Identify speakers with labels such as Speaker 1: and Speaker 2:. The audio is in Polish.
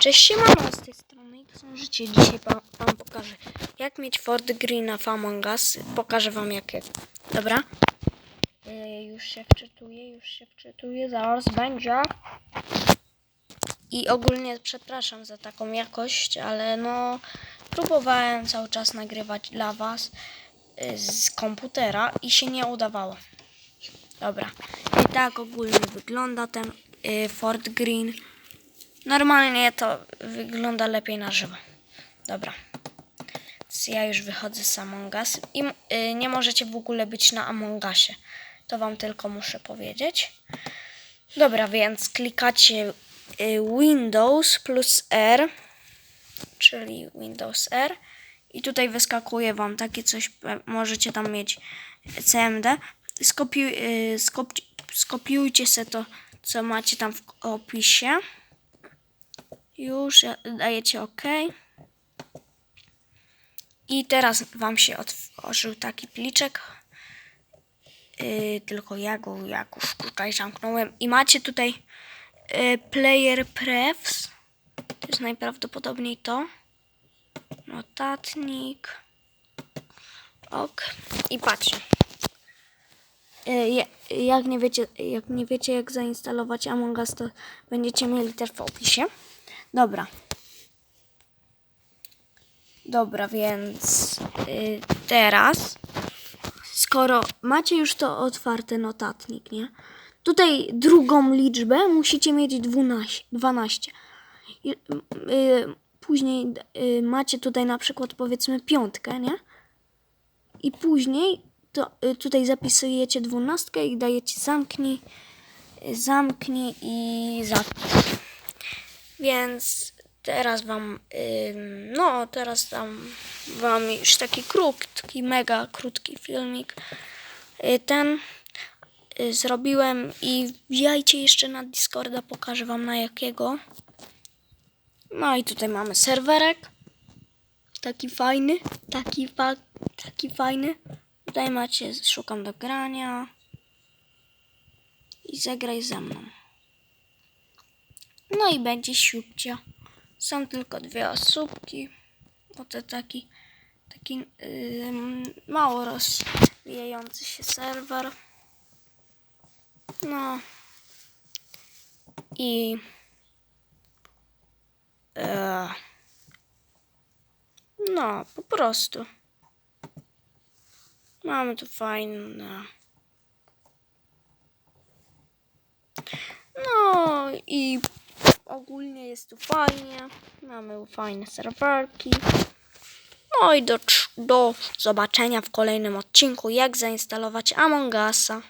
Speaker 1: Cześć, siemano z tej strony i to są życie. Dzisiaj pa, wam pokażę, jak mieć Ford Greena w Among Us. Pokażę wam jakie. Dobra. Yy, już się wczytuję, już się wczytuję, zaraz będzie. I ogólnie przepraszam za taką jakość, ale no próbowałem cały czas nagrywać dla was yy, z komputera i się nie udawało. Dobra. I tak ogólnie wygląda ten yy, Ford Green. Normalnie to wygląda lepiej na żywo. Dobra. Więc ja już wychodzę z Among Us i y, nie możecie w ogóle być na Among Usie. To wam tylko muszę powiedzieć. Dobra, więc klikacie y, Windows plus R, czyli Windows R i tutaj wyskakuje wam takie coś, pe- możecie tam mieć CMD. Skopiuj, y, skop, skopiujcie se to, co macie tam w opisie. Już dajecie OK. I teraz Wam się otworzył taki pliczek. Yy, tylko ja go jak już tutaj zamknąłem. I macie tutaj yy, Player Prefs. To jest najprawdopodobniej to. Notatnik. Ok. I patrzcie. Yy, ja- jak nie wiecie, jak nie wiecie jak zainstalować Among Us, to będziecie mieli też w opisie. Dobra. Dobra, więc y, teraz, skoro macie już to otwarte notatnik, nie? Tutaj drugą liczbę musicie mieć 12. 12. I, y, później y, macie tutaj na przykład powiedzmy piątkę, nie? I później to y, tutaj zapisujecie dwunastkę i dajecie zamknij, y, zamknij i zapisz. Więc teraz wam, no teraz dam wam już taki krótki, mega krótki filmik. Y, Ten y, zrobiłem i wbijajcie jeszcze na Discorda, pokażę wam na jakiego. No i tutaj mamy serwerek. Taki fajny, taki, fa taki fajny. Tutaj macie, szukam do grania. I zagraj ze mną. No i będzie siupcia. Są tylko dwie osóbki. Bo to taki, taki yy, mało rozwijający się serwer. No. I e, no, po prostu. Mamy tu fajne. No i ogólnie jest tu fajnie. Mamy fajne serwerki. No i do, do zobaczenia w kolejnym odcinku, jak zainstalować Among Usa.